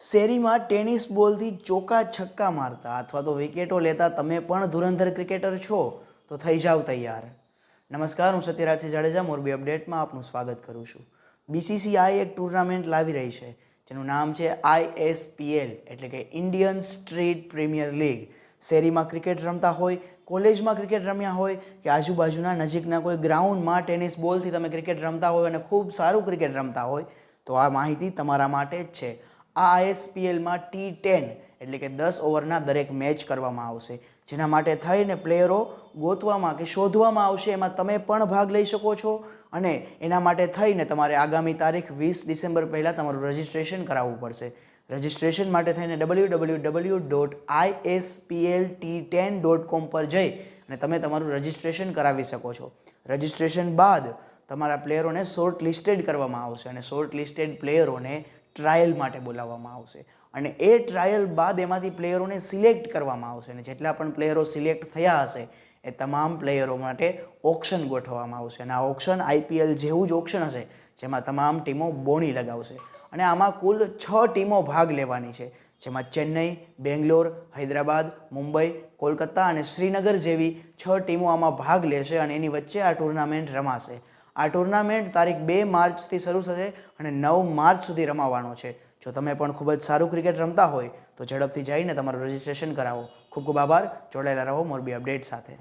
શેરીમાં ટેનિસ બોલથી ચોકા છક્કા મારતા અથવા તો વિકેટો લેતા તમે પણ ધુરંધર ક્રિકેટર છો, તો થઈ જાવ તૈયાર. નમસ્કાર, હું સત્યરાજસિંહ જાડેજા, મોરબી અપડેટમાં આપનું સ્વાગત કરું છું. બીસીસીઆઈ એક ટુર્નામેન્ટ લાવી રહી છે, જેનું નામ છે આઈએસપીએલ એટલે કે ઇન્ડિયન સ્ટ્રીટ પ્રીમિયર લીગ. શેરીમાં ક્રિકેટ રમતા હોય, કોલેજમાં ક્રિકેટ રમ્યા હોય, કે આજુબાજુના નજીકના કોઈ ગ્રાઉન્ડમાં ટેનિસ બોલથી તમે ક્રિકેટ રમતા હોય અને ખૂબ સારું ક્રિકેટ રમતા હોય, તો આ માહિતી તમારા માટે જ છે. આ આઈએસપીએલમાં ટી ટેન એટલે કે દસ ઓવરના દરેક મેચ કરવામાં આવશે. જેના માટે થઈને પ્લેયરો ગોતવામાં કે શોધવામાં આવશે, એમાં તમે પણ ભાગ લઈ શકો છો અને એના માટે થઈને તમારે આગામી તારીખ વીસ ડિસેમ્બર પહેલાં તમારું રજિસ્ટ્રેશન કરાવવું પડશે. રજિસ્ટ્રેશન માટે થઈને W W W dot ISPL T ten dot com પર જઈ અને તમે તમારું રજિસ્ટ્રેશન કરાવી શકો છો. રજિસ્ટ્રેશન બાદ તમારા પ્લેયરોને શોર્ટ લિસ્ટેડ કરવામાં આવશે અને શોર્ટ લિસ્ટેડ પ્લેયરોને ટ્રાયલ માટે બોલાવવામાં આવશે. અને એ ટ્રાયલ બાદ એમાંથી પ્લેયરોને સિલેક્ટ કરવામાં આવશે. અને જેટલા પણ પ્લેયરો સિલેક્ટ થયા હશે, એ તમામ પ્લેયરો માટે ઓક્શન ગોઠવવામાં આવશે. અને આ ઓક્શન આઈપીએલ જેવું જ ઓક્શન હશે, જેમાં તમામ ટીમો બોણી લગાવશે. અને આમાં કુલ છ ટીમો ભાગ લેવાની છે. જેમાં ચેન્નઈ, બેંગ્લોર, હૈદરાબાદ, મુંબઈ, કોલકાતા અને શ્રીનગર જેવી છ ટીમો આમાં ભાગ લેશે અને એની વચ્ચે આ ટુર્નામેન્ટ રમાશે. આ ટુર્નામેન્ટ તારીખ બે માર્ચથી શરૂ થશે અને નવ માર્ચ સુધી રમાવાનો છે. જો તમે પણ ખૂબ જ સારું ક્રિકેટ રમતા હોય તો ઝડપથી જઈને તમારું રજિસ્ટ્રેશન કરાવો. ખૂબ ખૂબ આભાર. જોડાયેલા રહો મોરબી અપડેટ સાથે.